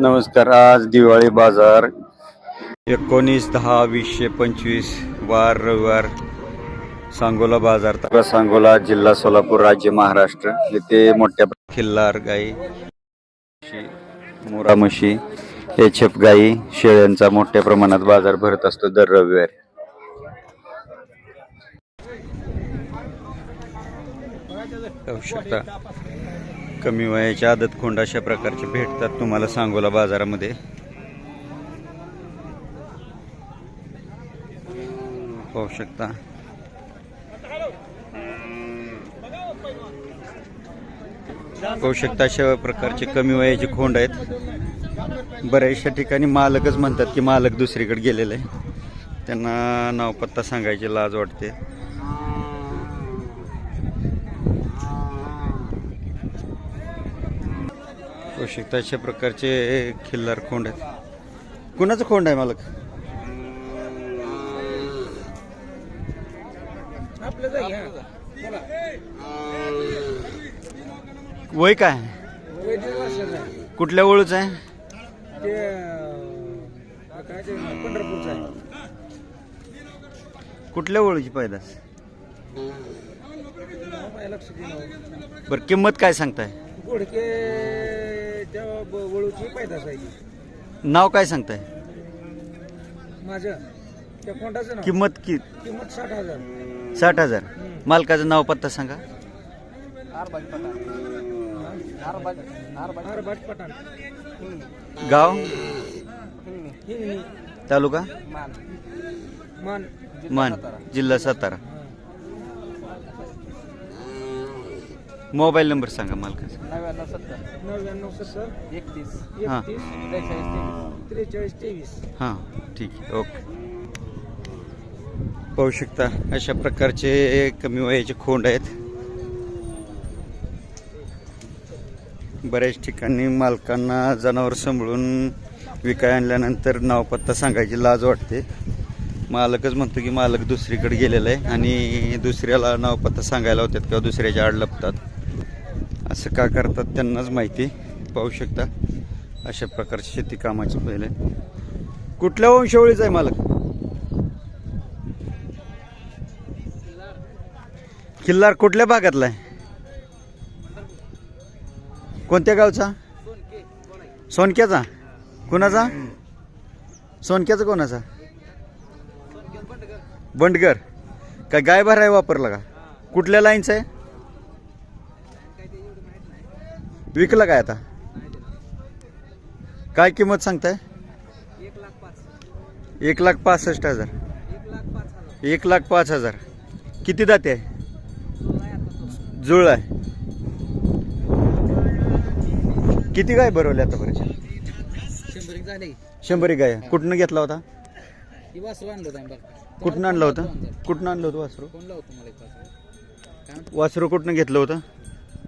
नमस्कार आज दिवाळी बाजार एकोणीस दहा वीसशे पंचवीस वार रविवार सांगोला बाजार. तालुका सांगोला जिल्हा सोलापूर राज्य महाराष्ट्र. येथे मोठ्या प्र- खिल्लार गाई म्हशी, मोरा म्हशी एच गाई शेळ्यांचा मोठ्या प्रमाणात बाजार भरत असतो दर रविवारी. आवश्यकता. कमी वयाच्या आदत खोंड अशा प्रकारचे भेटतात तुम्हाला सांगोला बाजारामध्ये? पाहू शकता. पाहू शकता अशा प्रकारचे कमी वयाचे खोंड आहेत. बऱ्याचशा ठिकाणी मालकच म्हणतात की मालक दुसरीकडे गेलेले आहे त्यांना नावपत्ता सांगायची लाज वाटते. पाहू शकता अशा प्रकारचे खिल्लार खोंड आहेत. कुणाचं खोंड आहे मालक? वय काय? कुठल्या ओळूच आहे? कुठल्या ओळूची पैदास बरं किंमत काय सांगताय? त्या ब- वळूची पैदास आहे ती. नाव काय सांगताय? माझं त्या कोंडाचं नाव. किंमत कि किंमत साठ हजार. साठ हजार. मालकाचं नाव पत्ता सांगा. आरबाट पठाण. गाव? हिंगणी. तालुका? मान. मान. जिल्हा सातारा. मोबाईल नंबर सांगा मालकाचा. नव्याण्णव सत्तर. नव्याण्णव सत्तर. एकतीस. हां. एकतीस त्रेचाळीस तेवीस. हां ठीक आहे ओके. पाहू शकता अशा प्रकारचे कमी वयाचे खोंड आहेत. बऱ्याच ठिकाणी मालकांना जनावर सांभाळून विकाय आणल्यानंतर नाव पत्ता सांगायची लाज वाटते. मालकच म्हणतो की मालक दुसरीकडे गेलेला आहे आणि दुसऱ्याला नाव पत्ता सांगायला होतात किंवा दुसऱ्याच्या आड लपतात. असं का करतात त्यांनाच माहिती पाहू शकता. अशा प्रकारची शेती कामाची पहिले. कुठल्या वंशावळीचा आहे मालक? किल्लार कुठल्या भागातला आहे? कोणत्या गावचा? सोनक्याचा. कोणाचा? सोनक्याचा कोणाचा? बंडगर. काय गाय भराय वापरला का? कुठल्या लाईनचा आहे? विकला काय आता? काय किंमत सांगताय? एक लाख पासष्ट हजार. एक लाख पाच हजार. किती दाते आहे? जुळ आहे. किती गाय भरवले आतापर्यंत? शंभर एक शंभर एक गाय. कुठनं घेतला होता? वासरू आणलं कुठनं आणलं होतं? कुठनं आणलं होतं वासरू? वासरू कुठनं घेतलं होतं?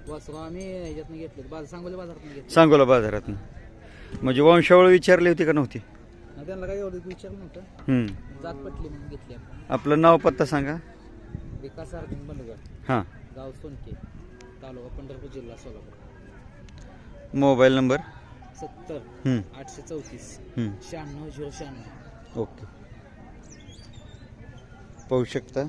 वासरू आम्ही ह्याच्यातनं घेतलं बाजार सांगोली बाजारातून घेतलं सांगोला बाजारातनं. म्हणजे वंशावळ विचारली होती का नव्हती? आणि त्यांना एवढं विचारलं नव्हतं. हम्म. जात पटली म्हणून घेतली आपण. आपलं नाव पत्ता सांगा. विकास अर्जुन हां. गाव सोनके तालुका पंढरपूर जिल्हा सोलापूर. Mobile number? सत्तर हम्म, आठशे चौतीस हम्म. शहाण्णव झिरो शहाण्णव. ओके. पाहू शकता?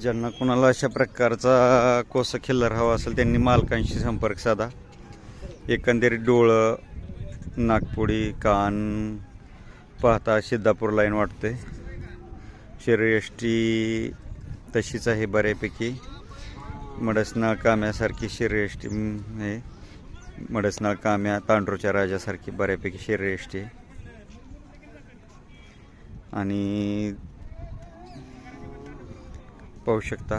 ज्यांना कोणाला अशा प्रकारचा कोसा खिल्लर हवा असेल त्यांनी मालकांशी संपर्क साधा. एकंदरीत डोळं नागपुडी कान पाहता सिद्धापूर लाईन वाटते शरीरयष्टी तशीच आहे बऱ्यापैकी. मडसना काम्यासारखी शरीरयष्टी आहे. मडसना काम्या तांडूरच्या राजासारखी बऱ्यापैकी शरीरयष्टी आहे. आणि पाहू शकता.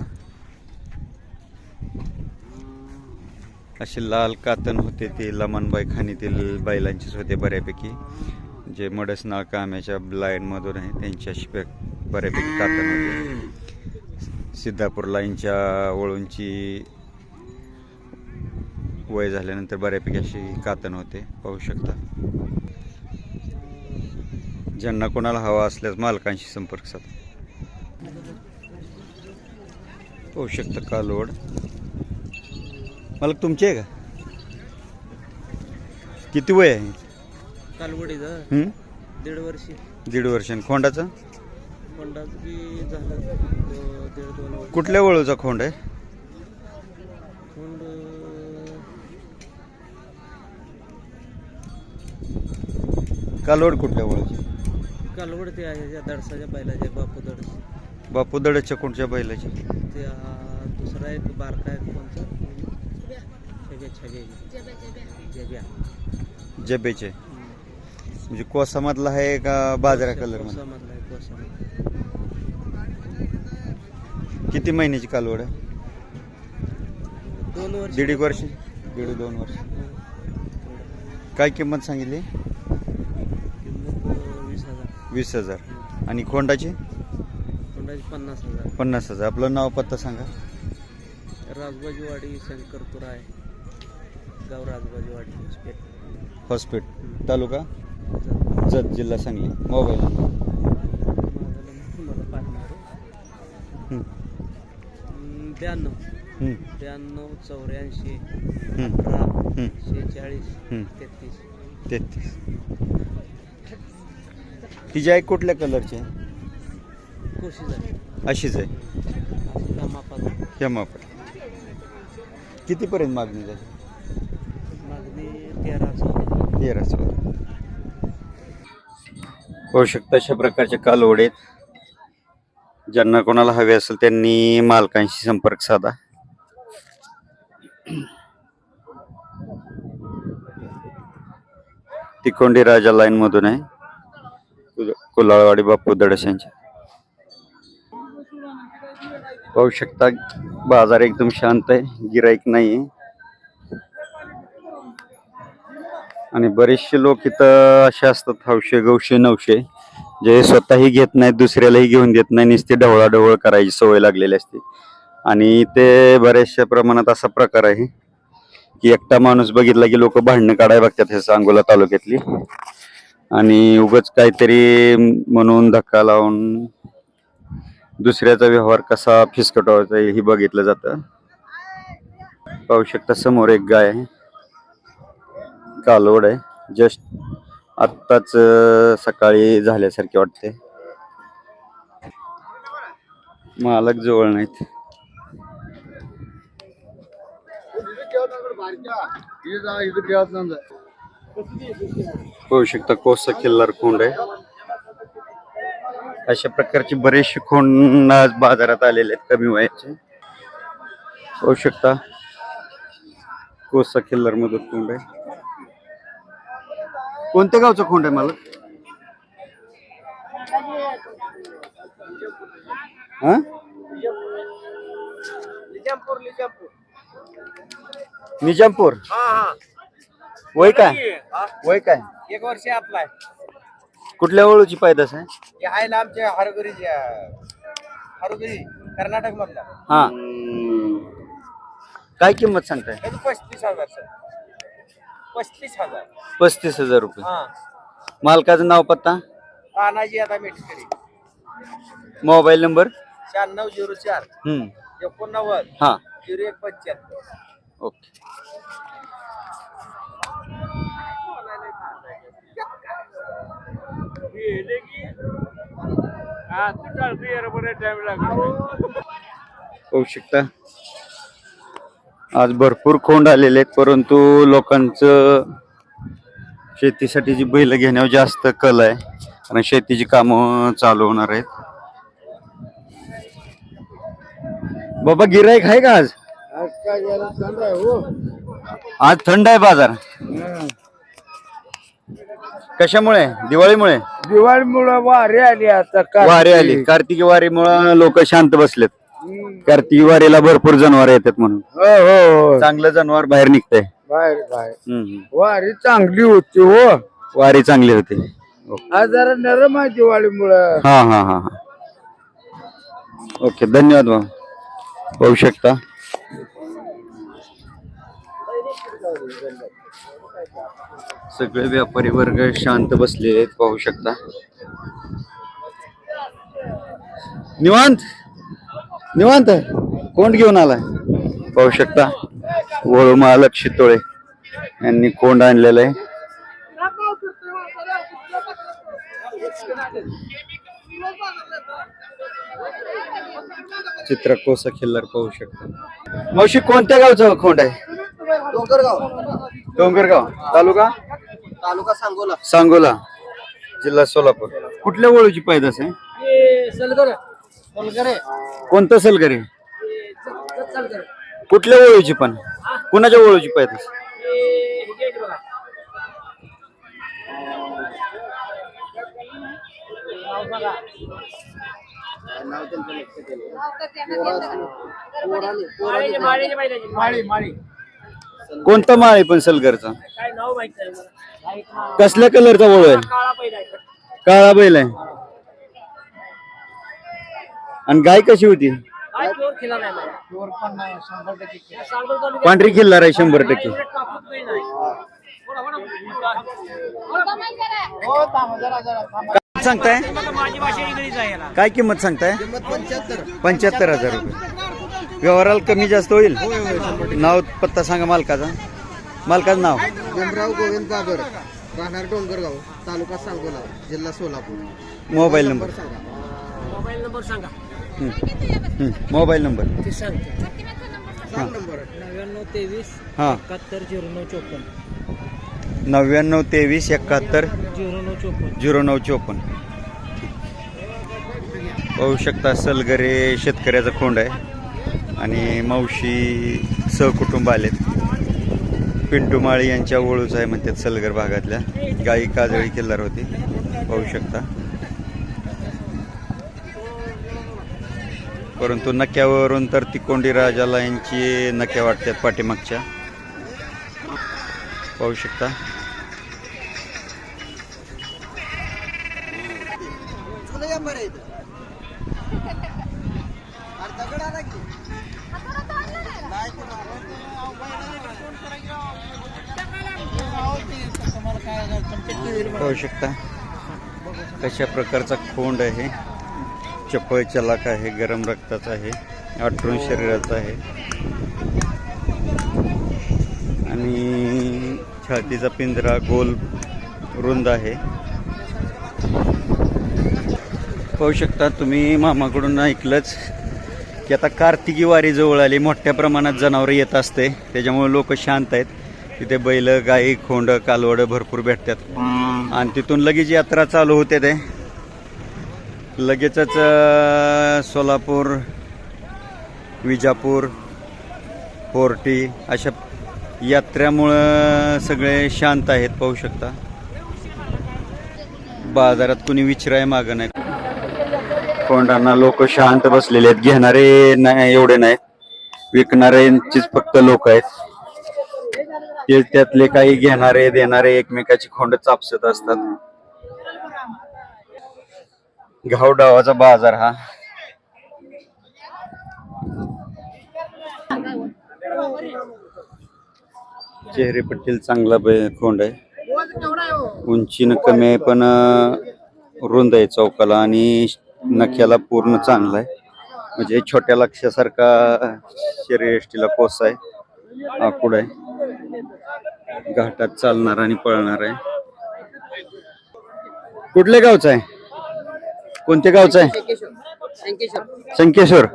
असे लाल कातन होते ते लमनबाई खाणीतील बैलांचेच होते बऱ्यापैकी. जे मडसनाळ काम्याच्या लाईनमधून आहे त्यांच्याशी बऱ्यापैकी कातन होते. सिद्धापूर लाईनच्या वळूंची वय झाल्यानंतर बऱ्यापैकी अशी कातन होते. पाहू शकता. ज्यांना कोणाला हवा असल्यास मालकांशी संपर्क साधा. पाहू शकता कालवड मालक तुमची आहे का? किती वय आहे? कालवडीचं? दीड वर्षी. दीड वर्ष. खोंडाचं? कुठल्या वळूचा खोंड आहे? कालवड कुठल्या वळूची? कालवड ते आहे दडसाच्या बैलाच्या बापू दडस. बापू दडच्या कोणत्या बैलाची? त्या दुसरा एक बारका एक जब्या जबेचे म्हणजे कोसामधला आहे का बाजारा कलर किती महिन्याची कालवड आहे? दोन वर्ष. दीड एक वर्ष? दीड दोन वर्ष. काय किंमत सांगितली? किंमत अं, वीस हजार. वीस हजार. आणि खोंडाची? कोंडाची पन्नास हजार. पन्नास हजार. आपलं नाव पत्ता सांगा. राजबाजीवाडी शंकर तुराय गाव राजबाजीवाडी हॉस्पिटल हॉस्पिटल तालुका? जत. जिल्हा सांगली. मोबाईल नंबर मला हं, ब्याण्णव हं, ब्याण्णव चौऱ्याऐंशी हं, अठरा हं, शेहेचाळीस हं. तेहतीस. तेहतीस. तिची आई कुठल्या कलरची आहे आहे? अशीच आहे. ह्या कितीपर्यंत मागणी झाली? तेरा चौदा होऊ शकतं अशा प्रकारचे कालवड आहेत. ज्यांना कोणाला हवे असेल त्यांनी मालकांशी संपर्क साधा. तिकोंडी राजा लाईन मधून आहे. कुल- कुलाळवाडी बापू दडस यांच्या पाहू शकता बाजार एकदम शांत आहे गिराईक नाही आणि बरेचसे लोक इथं असे असतात हौशे गौशे नवशे जे स्वतःही घेत नाहीत दुसऱ्यालाही घेऊन देत नाही नुसते ढवळाढवळ करायची सवय लागलेली असते. आणि ते बऱ्याचशा प्रमाणात असा प्रकार आहे की एकटा माणूस बघितला की लोक भांडणं काढायला बघतात हे सांगोला तालुक्यातली. आणि उगच काहीतरी म्हणून धक्का लावून दुसऱ्याचा व्यवहार कसा फिसकटवायचा हे बघितलं जातं. पाहू शकता समोर एक गाय आहे. कालवड आहे. जस्ट आत्ताच सकाळी झाल्यासारखे वाटते. मालक जवळ नाहीत. होऊ शकता कोसा किल्लार कोंड आहे. अशा प्रकारचे बरेचसे खोंड आज बाजारात आलेले आहेत कमी वयाचे. होऊ शकता. कोसा किल्लार मधून खोंड आहे कोणत्या गावचं खोंड आहे मला हा? निजामपूर हा हा. वय काय? वय काय? एक वर्ष आपला कुठल्या वळूची पायदास आहे? हे आहे ना आमच्या हरगुरी हरगुरी कर्नाटक मधला. हा. काय किंमत सांगताय? त्याचं पस्तीस हजार सर. पस्तीस हजार. पस्तीस हजार रुपये. हा. मालकाचं नाव पत्ता? तानाजी आता मेटकरी. Mobile number? शहाण्णव झिरो चार. हम्म. एकोणनव्वद. हा. झिरो एक पंच्याहत्तर. ओके. होऊ शकता. आज भरपूर खोंड आलेले आहेत परंतु लोकांचं शेतीसाठी जी बैल घेण्यावर जास्त कल आहे कारण शेतीची कामं चालू होणार आहेत. बाबा गिराईक आहे का आज? आज थंड आहे बाजार. कशामुळे? दिवाळीमुळे? दिवाळीमुळे वारी आली आता वारी आली. कार्तिकी वारीमुळे लोक शांत बसलेत. कार्तिकी वारीला भरपूर जनावर येतात म्हणून. हो हो चांगलं जनावर बाहेर निघतंय. बाहेर बाहेर. हम्म. वारी चांगली होती हो. वारी चांगली होती. आज जरा नरम आहे दिवाळीमुळं. हा हा हा हा. ओके धन्यवाद भाऊ. पाहू शकता. सगळे व्यापारी वर्ग शांत बसलेले आहेत पाहू शकता. निवांत? निवांत? कोंड घेऊन आलाय? पाहू शकता. वळू महालक्ष तोळे यांनी कोंड आणलेला आहे. चित्र कोसा खिल्लर पाहू शकता. मावशी कोणत्या गावचं खोंड आहे? डोंगरगाव. डोंगरगाव. तालुका? तालुका सांगोला. सांगोला. जिल्हा सोलापूर. कुठल्या वळूची पैदास आहे? सलगर सलगर कोणतं सलगरे कुठल्या वळूची पण? कुणाच्या वळूची पैदास? माळी माळी. कोणता माळ आहे पण सलगरचा? काय नाव माहीत नाही मला. कसल्या कलरचा वळू आहे? काळा पहिला आहे. काळा बैल आहे. आणि गाय कशी होती? काय चोर खिला नाही मला. तालुक्यात पांढरी खिल्लार आहे शंभर टक्के. एवढं कापूस नाही. बोला, बोला. हो काय सांगताय माझी भाषा इंग्लिश आहे याला. काय किंमत सांगताय? पंच्याहत्तर हजार रुपये. व्यवहाराला कमी जास्त होईल. नाव पत्ता सांगा मालकाचा. मालकाचं नाव. भीमराव गोविंद बाबर राहणार डोंगरगाव तालुका सांगोला जिल्हा सोलापूर. Mobile number. सांगा. मोबाईल नंबर सांगा. Mobile number. ते सांगतो. नव्याण्णव तेवीस हां. एकाहत्तर झिरो नऊ चोपन्न. नव्याण्णव तेवीस एकाहत्तर झिरो नऊ चोपन्न. झिरो नऊ चोपन्न. पाहू शकता सलगरे शेतकऱ्याचा खोंड आहे. आणि मावशी सहकुटुंब आलेत. पिंटू माळी यांच्या ओळूच आहे म्हणतात सलगर भागातल्या. गाई काजळी किल्लार होती. पाहू शकता. परंतु नक्यावरून तर तिकोंडी राजाला यांची नक्या वाटतात पाठीमागच्या. पाहू शकता. पाहू शकता कशा प्रकारचा खोंड आहे. चपळ चलाक आहे गरम रक्ताचा आहे आठरून शरीराचा आहे. आणि छातीचा पिंजरा गोल रुंद आहे. पाहू शकता तुम्ही मामाकडून ऐकलंच की आता कार्तिकी वारी जवळ आली. मोठ्या प्रमाणात जनावरं येत असते. त्याच्यामुळे लोक शांत आहेत. तिथे बैल गाई खोंड कालवड भरपूर भेटतात. आणि तिथून लगेच यात्रा चालू होते ते. लगेचच सोलापूर विजापूर पोर्टी अशा यात्रेमुळं सगळे शांत आहेत पाहू शकता. बाजारात कुणी विचराय मागं नाही कोंडांना लोक शांत बसलेले आहेत. घेणारे नाही एवढे नाहीत. विकणाऱ्यांचीच फक्त लोक आहेत. ते त्यातले काही घेणारे देणारे एकमेकाची खोंड चापसत असतात. घावडावाचा बाजार हा. चेहरेपट्टील चांगला खोंड आहे. उंचीनं कमी आहे पण रुंद आहे चौकाला आणि नख्याला पूर्ण चांगला आहे. म्हणजे छोट्या लक्षासारखा शरीरयष्टीला कोस आहे. आकुड आहे. घाटात चालणार आणि पळणार आहे. कुठल्या गावचं आहे? कोणत्या गावचं आहे? संकेश्वर.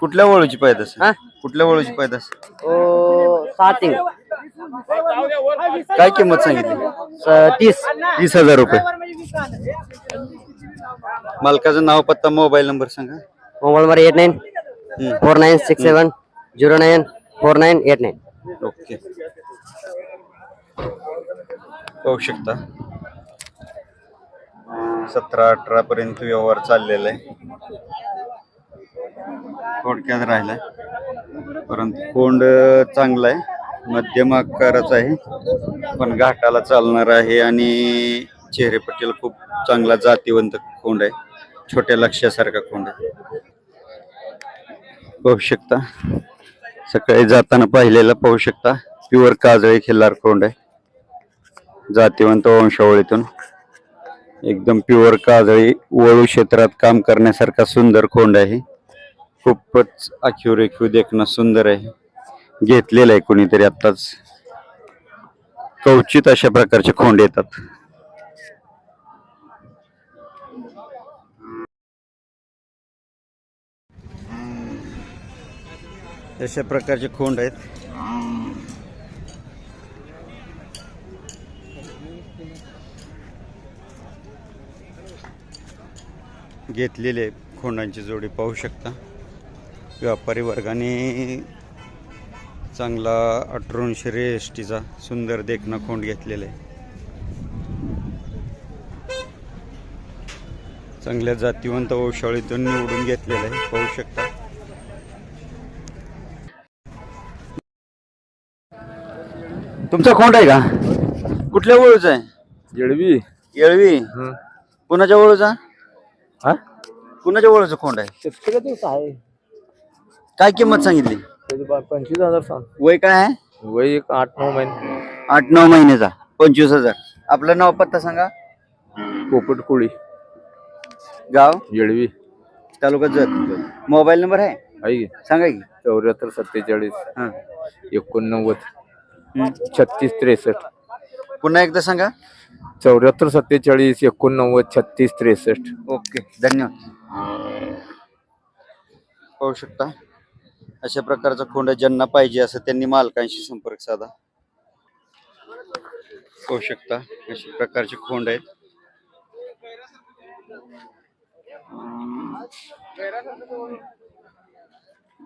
कुठल्या वळूची पायदास कुठल्या वळूची पायदास सात काय किंमत सांगितली? तीस. तीस हजार रुपये. मालकाचं नाव पत्ता मोबाईल नंबर सांगा. Mobile number eight nine hmm. Four nine six seven zero nine. Four nine eight nine. Okay. पाहू शकता. सतरा अठरा पर्यंत व्यवहार चाललेला आहे. थोडक्यात राहिलाय. परंतु कोंड चांगला आहे. मध्यम आकाराचा आहे. पण घाटाला चालणार आहे आणि चेहरेपट्टीला खूप चांगला जातीवंत कोंड आहे. छोट्या लक्ष्यासारखा कोंड आहे. पाहू शकता. सकाळी जाताना पाहिलेला पाहू शकता. प्युअर काजळी खिल्लार कोंड. आहे जातीवंत वंशावळीतून. एकदम प्युअर काजळी वळू क्षेत्रात काम करण्यासारखा सुंदर खोंड आहे. खूपच आखीव रेखीव देखणं सुंदर आहे. घेतलेलं आहे कोणीतरी आत्ताच. कवचित अशा प्रकारचे खोंड येतात. अशा प्रकारचे खोंड आहेत. घेतलेले खोंडांची जोडी पाहू शकता. व्यापारी वर्गाने चांगला अठराशे रेष्टीचा सुंदर देखणा खोंड घेतलेला आहे. चांगल्या जातीवंत वंशावळीतून निवडून घेतलेलं आहे. पाहू शकता. तुमचा खोंड आहे का? कुठल्या ओळूचा आहे? येळवी. येळवी. कुणाच्या ओळूचा? हा? कुणाच्या ओळूचा खोंड आहे? शेतकऱ्याच आहे. काय किंमत सांगितली? त्याचे बा- पंचवीस हजार सांग. वय काय आहे? वय एक आठ नऊ महिने. आठ नऊ महिन्याचा. पंचवीस हजार. आपलं नाव पत्ता सांगा. पोपट कोळी. गाव? येळवी. तालुका जत. मोबाईल नंबर आहे? आहे की? सांगा की. चौऱ्याहत्तर सत्तेचाळीस. हां. एकोणनव्वद. छत्तीस त्रेसष्ट. पुन्हा एकदा सांगा. चौऱ्याहत्तर सत्तेचाळीस एकोणनव्वद छत्तीस त्रेसष्ट. ओके धन्यवाद. पाहू शकता. अशा प्रकारचा खोंड ज्यांना पाहिजे असं त्यांनी मालकांशी संपर्क साधा. पाहू शकता अशा प्रकारचे खोंड आहेत.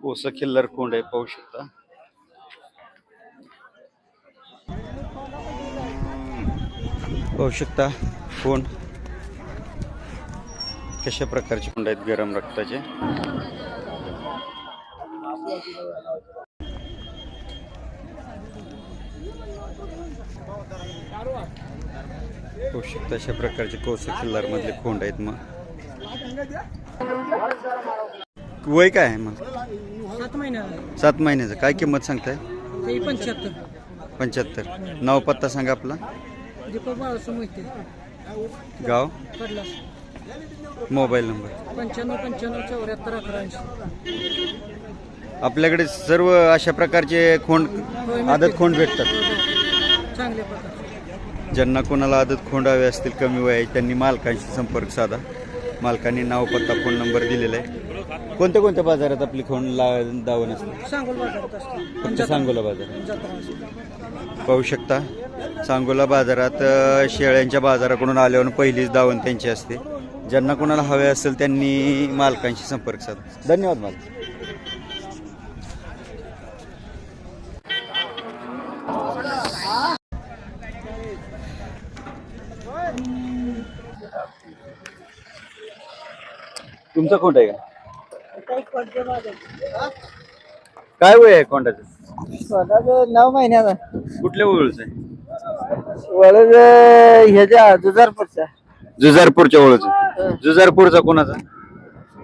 ओस किल्लर खोंड आहे पाहू शकता. पाहू शकता खोंड कशा प्रकारचे खोंड आहेत गरम रक्ताचे? पाहू शकता अशा प्रकारचे कौसे किल्लार मधले खोंड आहेत मग. वय काय आहे मग? सात महिना सात महिन्याचं. काय किंमत सांगताय? पंच्याहत्तर पंच्याहत्तर. नाव पत्ता सांगा आपला. दीपक बाळासो मोहिते गाव? Mobile number. पंच्याण्णव पंच्याण्णव चौऱ्याहत्तर अकरा ऐंशी आपल्याकडे सर्व अशा प्रकारचे खोंड आदत खोंड भेटतात. चांगल्या प्रकार ज्यांना कोणाला आदत खोंड हवे असतील कमी वय त्यांनी मालकांशी संपर्क साधा. मालकांनी नाव पत्ता फोन नंबर दिलेला आहे. कोणत्या कोणत्या बाजारात आपली खोंड ला दावण असते? सांगोल बाजारात असते. फक्त सांगोला बाजार जत्रा असते. पाहू शकता. सांगोला बाजारात अ, शेळ्यांच्या बाजाराकडून आल्यावर पहिलीच दावण त्यांची असते. ज्यांना कोणाला हवे असेल त्यांनी मालकांशी संपर्क साधा. धन्यवाद मालक. तुमचा कोण आहे का? काय वय आहे कोंडाचं? नऊ महिन्याचा. कुठल्या ओळूच आहे? वळद ह्याच्या दुधारपूरचा जुजारपूरच्या ओळूच. जुजारपूरचा कोणाचा?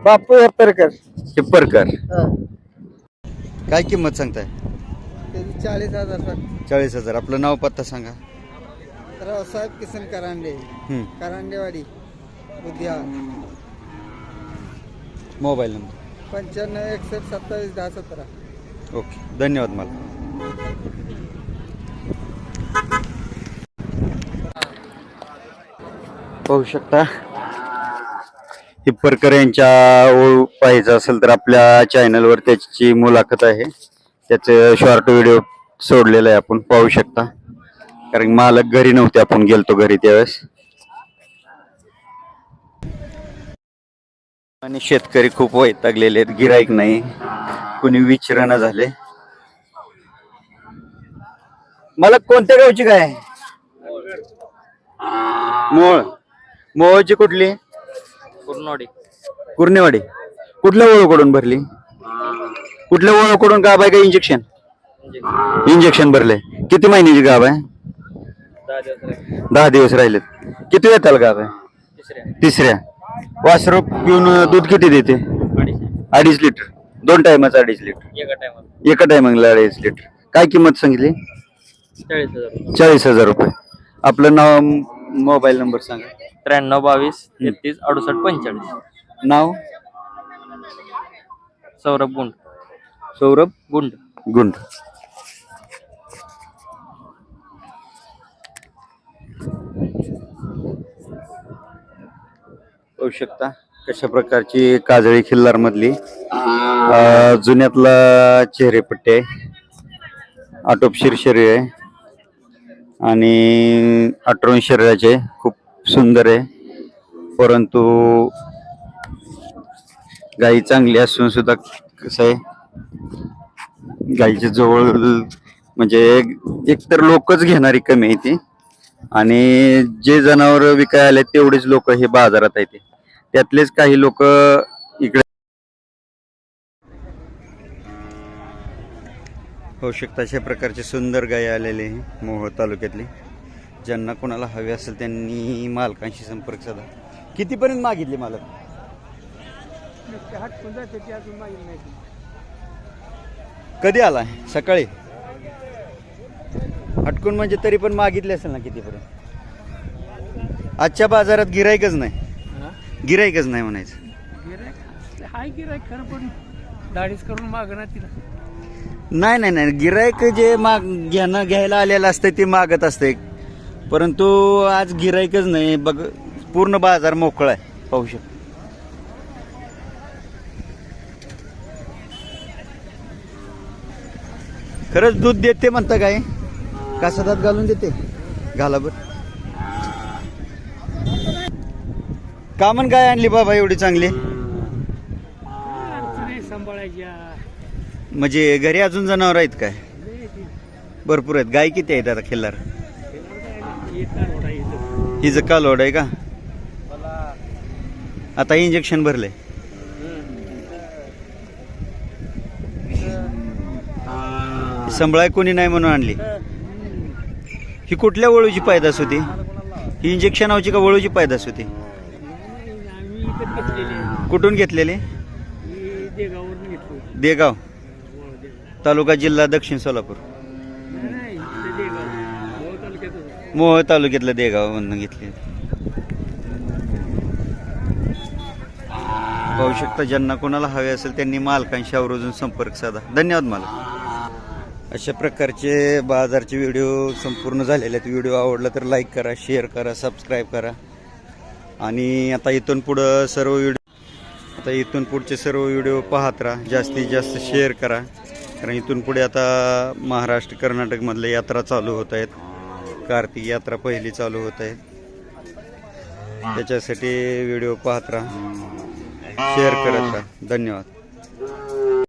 बापू हप्परकर. टिप्परकर काय किंमत सांगताय? चाळीस हजार चाळीस हजार. आपलं नाव पत्ता सांगा. रावसाहेब किसन करांडे हम्म. करांडेवाडी उद्यान मोबाईल नंबर. पंच्याण्णव एकसष्ट सत्तावीस दहा सतरा. ओके. धन्यवाद मला. पाहू शकता. हिप्परकर यांच्या ओळ पाहायचं असेल तर आपल्या चॅनलवर त्याची मुलाखत आहे. त्याचं शॉर्ट व्हिडिओ सोडलेला आहे आपण पाहू शकता. कारण मालक घरी नव्हते आपण गेलतो घरी त्यावेळेस. आणि शेतकरी खूप वैतागलेले आहेत. गिराईक नाही. कुणी विचारणा झाले. मला कोणत्या गावची काय मोळ. मोळची कुठली? कुरनवाडी कुर्नेवाडी कुठल्या ओळखकडून भरली? कुठल्या ओळखकडून गाभ आहे का इंजेक्शन इंजेक्शन भरले. किती महिन्याची गाभ आहे? दहा दिवस राहिलेत. किती येताल गाभ आहे? तिसऱ्या. वासरू पिऊन दूध किती देते? अडीच लिटर. दोन टायमाचं अडीच लिटर. एका टायमाला एका अडीच लिटर. काय किंमत सांगितली? चाळीस हजार चाळीस हजार रुपये. आपलं नाव मोबाईल नंबर सांगा. त्र्याण्णव बावीस तेहतीस अडुसष्ट पंचेचाळीस. नाव? सौरभ गुंड. सौरभ गुंड. गुंड. पाहू शकता कशा प्रकारची काजळी खिल्लार मधली जुन्यातला चेहरेपट्टी आहे आटोपशीर शरीर आहे आणि अटरून शरीराचे खूप सुंदर आहे. परंतु गाई चांगली असून सुद्धा कसं आहे गाईच्या जवळ म्हणजे एकतर लोकच घेणारी कमी आहे ती आणि जे जनावर विकाय आले तेवढेच लोक हे बाजारात आहेत. त्यातलेच काही लोक इकडे होऊ शकतं अशा प्रकारचे सुंदर गायी आलेले आहे मोहोळ तालुक्यातली. ज्यांना कोणाला हवे असेल त्यांनी मालकांशी संपर्क साधा. कितीपर्यंत मागितले मालक? कधी आला? सकाळी? हटकून म्हणजे तरी पण मागितले असेल ना कितीपर्यंत? आजच्या बाजारात गिरायकच नाही. गिरायकच नाही म्हणायचं. हाय गिरायक खरं पण दाढीच करून मागणार तिला. नाही नाही नाही. गिरायक जे माग घेणं घ्यायला आलेलं असतं ते मागत असते परंतु आज गिरायकच नाही. बघ पूर्ण बाजार मोकळा आहे. पाहू शकतो. खरंच दूध देते म्हणता काय? कासादात घालून देते. घाला बर. कामन काय आणली बाबा एवढी चांगली? सांभाळायच्या म्हणजे घरी अजून जनावर आहेत काय? भरपूर आहेत. गाय किती आहेत आता खिल्लार काल ओढ आहे का? आता इंजेक्शन भरले संभळाय कोणी नाही म्हणून आणली. ही कुठल्या वळूची पायदास होती? ही इंजेक्शनावची का वळूची पायदास होती? कुठून घेतलेली? ही घेतली. देगाव. तालुका जिल्हा दक्षिण सोलापूर. नाही इथं देगाव. मोहोळ तालुक्यातच मोहोळ तालुक्यातलं देगाव मधून घेतली. पाहू शकता ज्यांना कोणाला हवे असेल त्यांनी मालकांशी आवर्जून संपर्क साधा. धन्यवाद मालक. अशा प्रकारचे बाजारचे व्हिडिओ संपूर्ण झालेले आहेत. व्हिडिओ आवडला तर लाईक करा शेअर करा सबस्क्राईब करा. आणि आता इथून पुढं सर्व व्हिडिओ आता इथून पुढचे सर्व व्हिडिओ पाहत राहा. जास्तीत जास्त शेअर करा. कारण इथून पुढे आता महाराष्ट्र कर्नाटकमधल्या यात्रा चालू होत आहेत. कार्तिक यात्रा पहिली चालू होत आहे. त्याच्यासाठी व्हिडिओ पाहत राहा. शेअर करत राहा. धन्यवाद.